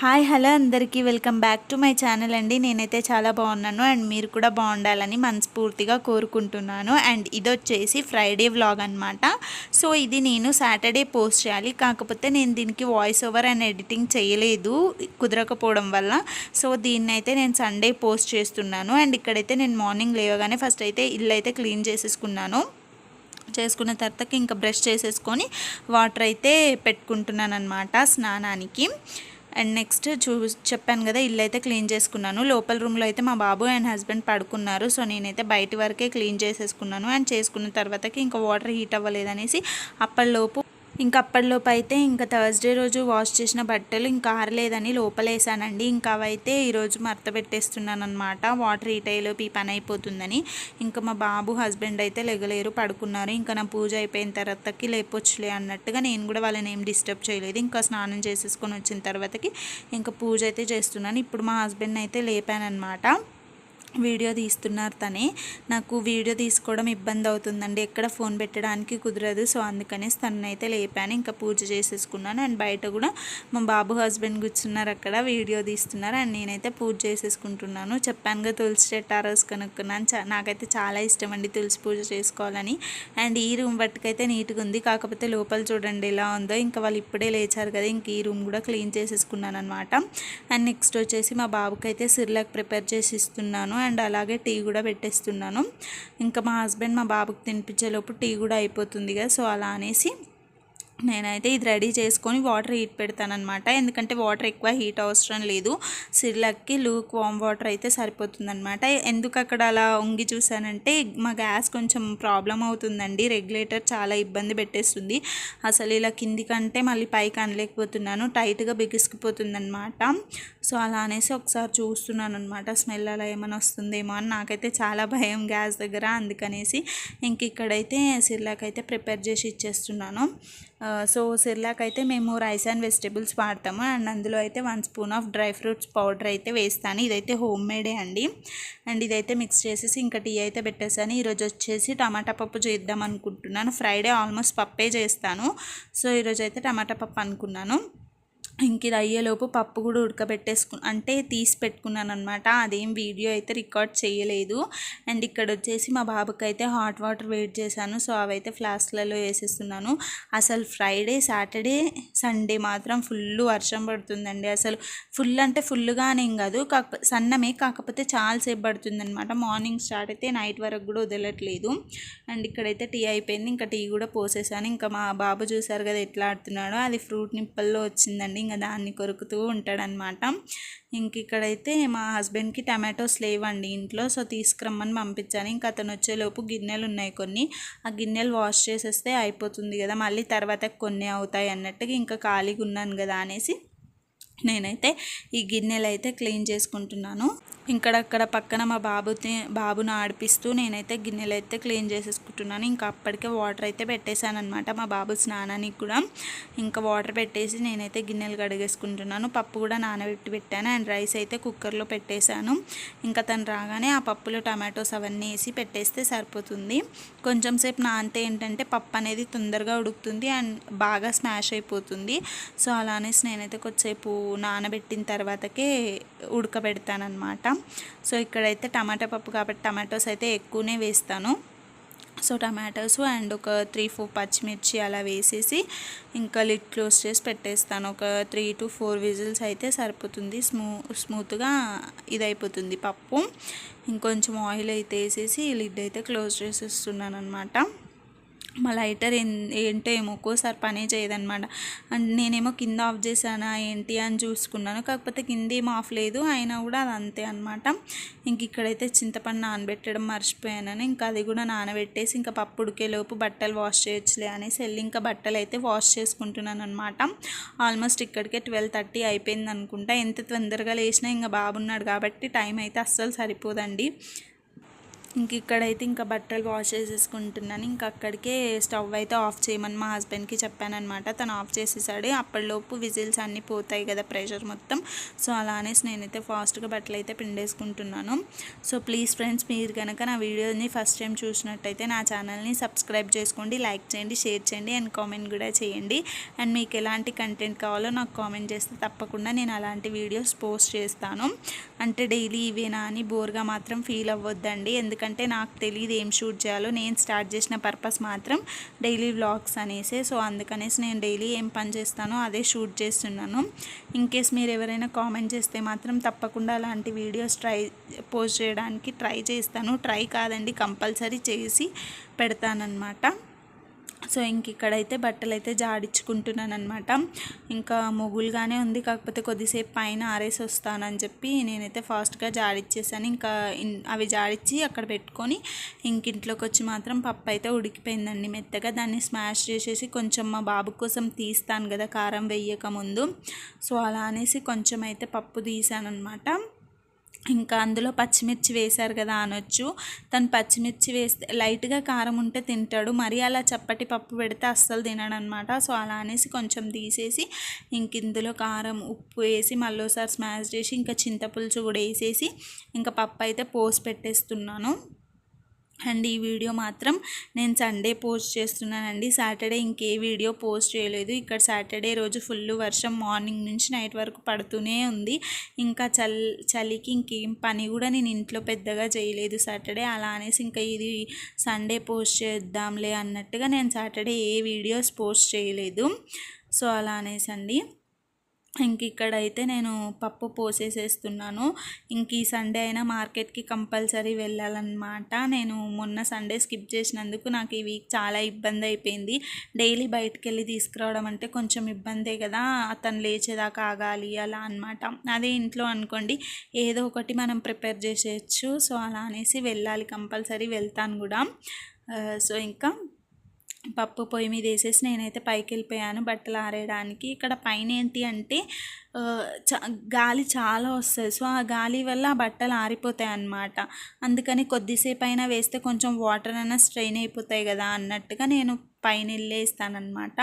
Hi hello అందరికీ. Welcome back to my channel అండి. నేనైతే చాలా బాగున్నాను అండ్ మీరు కూడా బాగుండాలని మనస్ఫూర్తిగా కోరుకుంటున్నాను. అండ్ ఇది వచ్చేసి ఫ్రైడే వ్లాగ్ అనమాట సో ఇది నేను సాటర్డే పోస్ట్ చేయాలి. కాకపోతే నేను దీనికి వాయిస్ ఓవర్ అండ్ ఎడిటింగ్ చేయలేదు కుదరకపోవడం వల్ల. సో దీన్ని అయితే నేను సండే పోస్ట్ చేస్తున్నాను. అండ్ ఇక్కడైతే నేను మార్నింగ్ లేవగానే ఫస్ట్ అయితే ఇల్లు అయితే క్లీన్ చేసేసుకున్నాను. చేసుకున్న తర్వాత ఇంకా బ్రష్ చేసేసుకొని వాటర్ అయితే పెట్టుకుంటున్నాను అనమాట స్నానానికి. అండ్ నెక్స్ట్ చూ చెప్పాను కదా ఇల్లు అయితే క్లీన్ చేసుకున్నాను. లోపల రూమ్లో అయితే మా బాబు అండ్ హస్బెండ్ పడుకున్నారు. సో నేనైతే బయట వరకే క్లీన్ చేసేసుకున్నాను. అండ్ చేసుకున్న తర్వాతకి ఇంకా వాటర్ హీట్ అవ్వలేదనేసి అప్పటిలోపు ఇంకా అప్పటిలోపు అయితే ఇంకా థర్స్డే రోజు వాష్ చేసిన బట్టలు ఇంకా ఆరలేదని లోపలేసానండి. ఇంకా అవైతే ఈరోజు మడత పెట్టేస్తున్నాను అనమాట వాటర్ హీట్ ఈ పని అయిపోతుందని. ఇంకా మా బాబు హస్బెండ్ అయితే లెగలేరు పడుకున్నారు. ఇంకా నా పూజ అయిపోయిన తర్వాతకి లేపొచ్చులే అన్నట్టుగా నేను కూడా వాళ్ళని ఏం డిస్టర్బ్ చేయలేదు. ఇంకా స్నానం చేసేసుకొని వచ్చిన తర్వాతకి ఇంకా పూజ అయితే చేస్తున్నాను. ఇప్పుడు మా హస్బెండ్ అయితే లేపానమాట వీడియో తీస్తున్నారు తనే. నాకు వీడియో తీసుకోవడం ఇబ్బంది అవుతుందండి. ఎక్కడ ఫోన్ పెట్టడానికి కుదరదు. సో అందుకనేసి తనైతే లేపాను. ఇంకా పూజ చేసేసుకున్నాను. అండ్ బయట కూడా మా బాబు హస్బెండ్ కూర్చున్నారు అక్కడ. వీడియో తీస్తున్నారు. అండ్ నేనైతే పూజ చేసేసుకుంటున్నాను. చెప్పానుగా తులసి చెట్టు ఆ రోజు కనుక్కున్నాను నాకైతే చాలా ఇష్టం అండి తులసి పూజ చేసుకోవాలని. అండ్ ఈ రూమ్ బట్టుకైతే నీట్గా ఉంది. కాకపోతే లోపల చూడండి ఎలా ఉందో. ఇంకా వాళ్ళు ఇప్పుడే లేచారు కదా. ఇంక ఈ రూమ్ కూడా క్లీన్ చేసేసుకున్నాను అనమాట అండ్ నెక్స్ట్ వచ్చేసి మా బాబుకి అయితే సిర్లాక్ ప్రిపేర్ చేసి ఇస్తున్నాను. అండ్ అలాగే టీ కూడా పెట్టేస్తున్నాను. ఇంకా మా హస్బెండ్ మా బాబుకి తినిపించేలోపు టీ కూడా అయిపోతుంది కదా సో అలా అనేసి నేనైతే ఇది రెడీ చేసుకొని వాటర్ హీట్ పెడతానమాట ఎందుకంటే వాటర్ ఎక్కువ హీట్ అవసరం లేదు. సిర్లక్కి లూక్ వామ్ వాటర్ అయితే సరిపోతుందనమాట ఎందుకు అక్కడ అలా ఉంగి చూసానంటే మా గ్యాస్ కొంచెం ప్రాబ్లం అవుతుందండి. రెగ్యులేటర్ చాలా ఇబ్బంది పెట్టేస్తుంది. అసలు ఇలా కిందికంటే మళ్ళీ పైకి అనలేకపోతున్నాను టైట్గా బిగుసుకుపోతుందనమాట సో అలా అనేసి ఒకసారి చూస్తున్నాను అనమాట స్మెల్ అలా ఏమైనా వస్తుందేమో అని. నాకైతే చాలా భయం గ్యాస్ దగ్గర. అందుకనేసి ఇంక ఇక్కడైతే సిర్లాక్ అయితే ప్రిపేర్ చేసి ఇచ్చేస్తున్నాను. సో సిర్లాక్ అయితే మేము రైస్ అండ్ వెజిటేబుల్స్ వాడతాము అండ్ అందులో అయితే one spoon of dry fruits powder అయితే వేస్తాను. ఇదైతే హోమ్ మేడే అండి. అండ్ ఇదైతే మిక్స్ చేసేసి ఇంకా టీ అయితే పెట్టేసాను. ఈరోజు వచ్చేసి టమాటా పప్పు చేద్దాం అనుకుంటున్నాను. ఫ్రైడే ఆల్మోస్ట్ పప్పే చేస్తాను. సో ఈరోజు అయితే టమాటా పప్పు అనుకున్నాను. ఇంక ఇది అయ్యేలోపు పప్పు కూడా ఉడకబెట్టేసుకు అంటే తీసి పెట్టుకున్నాను అనమాట అదేం వీడియో అయితే రికార్డ్ చేయలేదు. అండ్ ఇక్కడ వచ్చేసి మా బాబుకి అయితే హాట్ వాటర్ వెయిట్ చేశాను. సో అవైతే ఫ్లాస్క్లలో వేసేస్తున్నాను. అసలు ఫ్రైడే సాటర్డే సండే మాత్రం ఫుల్ వర్షం పడుతుందండి. అసలు ఫుల్ అంటే ఫుల్గానే కాదు. కాకపోతే సన్నమే కాకపోతే చాలాసేపు పడుతుంది అనమాట మార్నింగ్ స్టార్ట్ అయితే నైట్ వరకు కూడా వదలట్లేదు. అండ్ ఇక్కడైతే టీ అయిపోయింది. ఇంకా టీ కూడా పోసేసాను. ఇంకా మా బాబు చూసారు కదా ఎట్లా ఆడుతున్నాడో. అది ఫ్రూట్ నిప్పల్లో వచ్చిందండి. ఇంకా దాన్ని కొరుకుతూ ఉంటాడనమాట ఇంక ఇక్కడైతే మా హస్బెండ్కి టమాటోస్ లేవండి ఇంట్లో సో తీసుకురమ్మని పంపించాను. ఇంకా అతను వచ్చేలోపు గిన్నెలు ఉన్నాయి కొన్ని. ఆ గిన్నెలు వాష్ చేసేస్తే అయిపోతుంది కదా మళ్ళీ తర్వాత కొన్ని అవుతాయి అన్నట్టుగా ఇంకా ఖాళీగా ఉన్నాను కదా అనేసి నేనైతే ఈ గిన్నెలు అయితే క్లీన్ చేసుకుంటున్నాను. ఇక్కడక్కడ పక్కన మా బాబుని బాబును ఆడిపిస్తూ నేనైతే గిన్నెలు అయితే క్లీన్ చేసేసుకుంటున్నాను. ఇంకా అప్పటికే వాటర్ అయితే పెట్టేశాను అనమాట మా బాబు స్నానానికి కూడా. ఇంకా వాటర్ పెట్టేసి నేనైతే గిన్నెలు కడిగేసుకుంటున్నాను. పప్పు కూడా నానబెట్టి పెట్టాను అండ్ రైస్ అయితే కుక్కర్లో పెట్టేశాను. ఇంకా తను రాగానే ఆ పప్పులో టమాటోస్ అవన్నీ వేసి పెట్టేస్తే సరిపోతుంది. కొంచెం సేపు నానితే ఏంటంటే పప్పు అనేది తొందరగా ఉడుకుతుంది అండ్ బాగా స్మాష్ అయిపోతుంది. సో అలానేసి నేనైతే కొద్దిసేపు నానబెట్టిన తర్వాతకే ఉడకబెడతానమాట సో ఇక్కడైతే టమాటా పప్పు కాబట్టి టమాటోస్ అయితే ఎక్కువనే వేస్తాను. సో టమాటోస్ అండ్ ఒక త్రీ ఫోర్ పచ్చిమిర్చి అలా వేసేసి ఇంకా లిడ్ క్లోజ్ చేసి పెట్టేస్తాను. ఒక త్రీ టు ఫోర్ విజిల్స్ అయితే సరిపోతుంది. స్మూ స్మూత్గా ఇది అయిపోతుంది పప్పు. ఇంకొంచెం ఆయిల్ అయితే వేసేసి లిడ్ అయితే క్లోజ్ చేసేస్తున్నాను అనమాట మా లైటర్ ఏంటో ఏమో ఒక్కోసారి పనే చేయదనమాట అండ్ నేనేమో కింద ఆఫ్ చేశానా ఏంటి అని చూసుకున్నాను. కాకపోతే కింద ఏమో ఆఫ్ లేదు అయినా కూడా అది అంతే అనమాట ఇంక ఇక్కడైతే చింతపండు నానబెట్టడం మర్చిపోయానని ఇంకా అది కూడా నానబెట్టేసి ఇంకా పప్పు ఉడికేలోపు బట్టలు వాష్ చేయొచ్చులే అనేసి వెళ్ళి ఇంకా బట్టలు అయితే వాష్ చేసుకుంటున్నాను అనమాట ఆల్మోస్ట్ ఇక్కడికే ట్వెల్వ్ థర్టీ అయిపోయింది అనుకుంటా ఎంత తొందరగా లేచినా ఇంకా బాబున్నాడు కాబట్టి టైం అయితే అస్సలు సరిపోదండి. ఇంక ఇక్కడైతే ఇంకా బట్టలు వాష్ చేసేసుకుంటున్నాను. ఇంకా అక్కడికే స్టవ్ అయితే ఆఫ్ చేయమని మా హస్బెండ్కి చెప్పానమాట తను ఆఫ్ చేసేసాడు. అప్పటిలోపు విజిల్స్ అన్నీ పోతాయి కదా ప్రెషర్ మొత్తం. సో అలా అనేసి నేనైతే ఫాస్ట్గా బట్టలు అయితే పిండేసుకుంటున్నాను. సో ప్లీజ్ ఫ్రెండ్స్ మీరు కనుక నా వీడియోని ఫస్ట్ టైం చూసినట్టయితే నా ఛానల్ని సబ్స్క్రైబ్ చేసుకోండి లైక్ చేయండి షేర్ చేయండి అండ్ కామెంట్ కూడా చేయండి. అండ్ మీకు ఎలాంటి కంటెంట్ కావాలో నాకు కామెంట్ చేస్తే తప్పకుండా నేను అలాంటి వీడియోస్ పోస్ట్ చేస్తాను. అంటే డైలీ ఇవేనా అని బోర్గా మాత్రం ఫీల్ అవ్వద్దండి. ఎందుకంటే నాకు తెలియదు ఏం షూట్ చేయాలో. నేను స్టార్ట్ చేసిన పర్పస్ మాత్రం డైలీ వ్లాగ్స్ అనేసి. సో అందుకనేసి నేను డైలీ ఏం పని చేస్తానో అదే షూట్ చేస్తున్నాను. ఇన్ కేస్ మీరు ఎవరైనా కామెంట్ చేస్తే మాత్రం తప్పకుండా అలాంటి వీడియోస్ ట్రై పోస్ట్ చేయడానికి ట్రై చేస్తాను. ట్రై కాదండి కంపల్సరీ చేసి పెడతానన్నమాట. సో ఇంక ఇక్కడైతే బట్టలు అయితే జాడించుకుంటున్నాను అనమాట ఇంకా మొగులుగానే ఉంది కాకపోతే కొద్దిసేపు పైన ఆరేసి వస్తానని చెప్పి నేనైతే ఫాస్ట్గా జాడిచ్చేసాను. ఇంకా అవి జాడిచ్చి అక్కడ పెట్టుకొని ఇంక ఇంట్లోకి వచ్చి మాత్రం పప్పు అయితే ఉడికిపోయిందండి మెత్తగా. దాన్ని స్మాష్ చేసేసి కొంచెం మా బాబు కోసం తీస్తాను కదా కారం వేయక ముందు సో అలా అనేసి కొంచెం అయితే పప్పు తీసాను అనమాట ఇంకా అందులో పచ్చిమిర్చి వేశారు కదా అనొచ్చు. తను పచ్చిమిర్చి వేస్తే లైట్గా కారం ఉంటే తింటాడు. మరి అలా చప్పటి పప్పు పెడితే అస్సలు తినడనమాట. సో అలా అనేసి కొంచెం తీసేసి ఇంక ఇందులో కారం ఉప్పు వేసి మళ్ళీసారి స్మాష్ చేసి ఇంకా చింతపులుసు కూడా వేసేసి ఇంకా పప్పు అయితే పోసి పెట్టేస్తున్నాను. అండ్ ఈ వీడియో మాత్రం నేను సండే పోస్ట్ చేస్తున్నానండి. సాటర్డే ఇంకే వీడియో పోస్ట్ చేయలేదు. ఇక్కడ సాటర్డే రోజు ఫుల్ వర్షం మార్నింగ్ నుంచి నైట్ వరకు పడుతూనే ఉంది. ఇంకా చల్ చలికి ఇంకేం పని కూడా నేను ఇంట్లో పెద్దగా చేయలేదు. సాటర్డే అలా అనేసి ఇంకా ఇది సండే పోస్ట్ చేద్దాంలే అన్నట్టుగా నేను సాటర్డే ఏ వీడియోస్ పోస్ట్ చేయలేదు. సో అలా అనేసి అండి ఇంక ఇక్కడైతే నేను పప్పు పోసేసేస్తున్నాను. ఇంక ఈ సండే అయినా మార్కెట్కి కంపల్సరీ వెళ్ళాలన్నమాట. నేను మొన్న సండే స్కిప్ చేసినందుకు నాకు ఈ వీక్ చాలా ఇబ్బంది అయిపోయింది. డైలీ బయటికి వెళ్ళి తీసుకురావడం అంటే కొంచెం ఇబ్బందే కదా. అతను లేచేదాకా ఆగాలి అలా అనమాట అదే ఇంట్లో అనుకోండి ఏదో ఒకటి మనం ప్రిపేర్ చేసేయచ్చు. సో అలా అనేసి వెళ్ళాలి. కంపల్సరీ వెళ్తాను కూడా. సో ఇంకా పప్పు పొయ్యి మీద వేసేసి నేనైతే పైకి వెళ్ళిపోయాను బట్టలు ఆరేయడానికి. ఇక్కడ పైన ఏంటి అంటే చ గాలి చాలా వస్తుంది. సో ఆ గాలి వల్ల ఆ బట్టలు ఆరిపోతాయి అన్నమాట. అందుకని కొద్దిసేపు అయినా వేస్తే కొంచెం వాటర్ అయినా స్ట్రెయిన్ అయిపోతాయి కదా అన్నట్టుగా నేను పైన వెళ్ళేస్తానమాట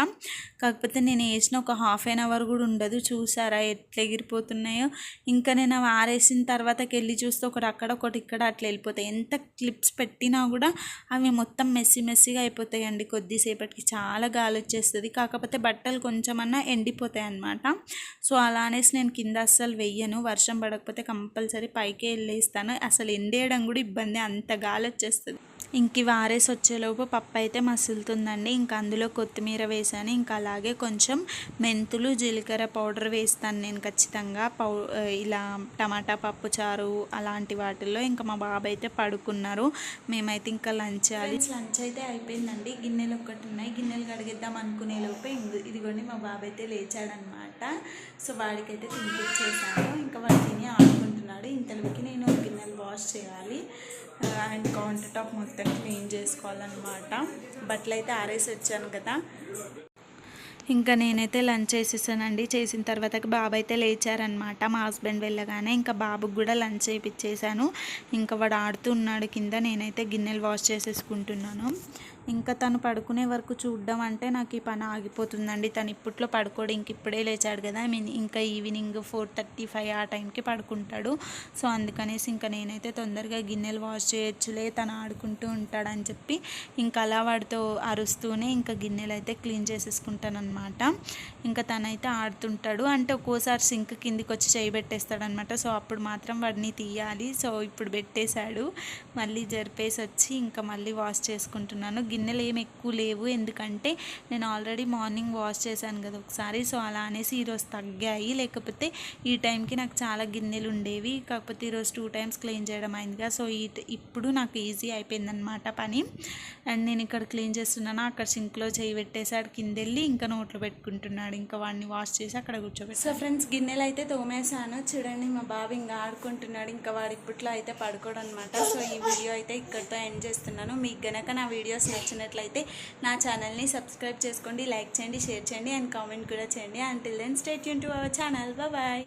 కాకపోతే నేను వేసిన ఒక హాఫ్ అన్ అవర్ కూడా ఉండదు. చూసారా ఎట్లా ఎగిరిపోతున్నాయో. ఇంకా నేను అవి ఆరేసిన తర్వాతకి వెళ్ళి చూస్తే ఒకటి అక్కడ ఒకటి ఇక్కడ అట్లా వెళ్ళిపోతాయి. ఎంత క్లిప్స్ పెట్టినా కూడా అవి మొత్తం మెస్సి మెస్సిగా అయిపోతాయండి. కొద్దిసేపటికి చాలా గాలి వచ్చేస్తుంది కాకపోతే బట్టలు కొంచెమన్నా ఎండిపోతాయి అన్నమాట సో అలా అనేసి నేను కింద అస్సలు వెయ్యను. వర్షం పడకపోతే కంపల్సరీ పైకే వెళ్ళేస్తాను. అసలు ఎండేయడం కూడా ఇబ్బంది. అంత గాలి వచ్చేస్తుంది ఇంక వారేసి వచ్చేలోపు పప్పు అయితే మసులుతుందండి. ఇంకా అందులో కొత్తిమీర వేసాను. ఇంకా అలాగే కొంచెం మెంతులు జీలకర్ర పౌడర్ వేస్తాను నేను ఖచ్చితంగా. పౌ ఇలా టమాటా పప్పు చారు అలాంటి వాటిల్లో ఇంకా మా బాబు అయితే పడుకున్నారు. మేమైతే ఇంకా లంచ్ చేయాలి. లంచ్ అయితే అయిపోయిందండి. గిన్నెలు ఒక్కటి ఉన్నాయి. గిన్నెలు కడిగిద్దాం అనుకునే లోపే ఇదిగోండి మా బాబు అయితే లేచాడనమాట. సో వాడికైతే తినిపించేసాను ఇంకా వాడు తిని ఆడుకుంటున్నాడు. ఇంతలోకి నేను వాష్ చేయాలి. అండ్ కౌంటర్ టాప్ మొత్తం క్లీన్ చేసుకోవాలన్నమాట. బట్టలు అయితే ఆరేసి వచ్చాను కదా. ఇంకా నేనైతే లంచ్ చేసేసానండి. చేసిన తర్వాత బాబు అయితే లేచారనమాట మా హస్బెండ్ వెళ్ళగానే ఇంకా బాబుకి కూడా లంచ్ చేయించేసాను ఇంకా వాడు ఆడుతున్నాడు కింద. నేనైతే గిన్నెలు వాష్ చేసేసుకుంటున్నాను. ఇంకా తను పడుకునే వరకు చూడడం అంటే నాకు ఈ పని ఆగిపోతుందండి. తను ఇప్పట్లో పడుకోడు ఇంక ఇప్పుడే లేచాడు కదా. ఐ మీన్ ఇంకా ఈవినింగ్ ఫోర్ థర్టీ ఫైవ్ ఆ టైంకి పడుకుంటాడు. సో అందుకనేసి ఇంకా నేనైతే తొందరగా గిన్నెలు వాష్ చేయొచ్చులే తను ఆడుకుంటూ ఉంటాడని చెప్పి ఇంకా అలా వాడితో అరుస్తూనే ఇంకా గిన్నెలు అయితే క్లీన్ చేసేసుకుంటాను అనమాట ఇంకా తనైతే ఆడుతుంటాడు. అంటే ఒక్కోసారి సింక్ కిందికి వచ్చి చేయి సో అప్పుడు మాత్రం వాడిని తీయాలి. సో ఇప్పుడు పెట్టేశాడు. మళ్ళీ జరిపేసి వచ్చి ఇంకా మళ్ళీ వాష్ చేసుకుంటున్నాను. గిన్నెలు ఏం ఎక్కువ లేవు. ఎందుకంటే నేను ఆల్రెడీ మార్నింగ్ వాష్ చేశాను కదా ఒకసారి. సో అలా అనేసి ఈరోజు తగ్గాయి. లేకపోతే ఈ టైంకి నాకు చాలా గిన్నెలు ఉండేవి. కాకపోతే ఈరోజు టూ టైమ్స్ క్లీన్ చేయడం అయిందిగా సో ఈ ఇప్పుడు నాకు ఈజీ అయిపోయిందనమాట పని. అండ్ నేను ఇక్కడ క్లీన్ చేస్తున్నాను. అక్కడ సింక్లో చేయి పెట్టేసాడు కింద వెళ్ళి ఇంకా నోట్లో పెట్టుకుంటున్నాడు. ఇంకా వాడిని వాష్ చేసి అక్కడ కూర్చోబెట్టి సో ఫ్రెండ్స్ గిన్నెలు అయితే తోమేశాను. చూడండి మా బాబు ఇంకా ఆడుకుంటున్నాడు. ఇంకా వాడు ఇప్పట్లో అయితే పడుకోడు అనమాట సో ఈ వీడియో అయితే ఇక్కడితో ఎండ్ చేస్తున్నాను. మీకు గనక నా వీడియోస్ నచ్చినట్లయితే నా ఛానల్ని సబ్స్క్రైబ్ చేసుకోండి లైక్ చేయండి షేర్ చేయండి అండ్ కామెంట్ కూడా చేయండి. అంటిల్ దెన్ స్టేట్ యూన్ టు అవర్ ఛానల్ బాయ్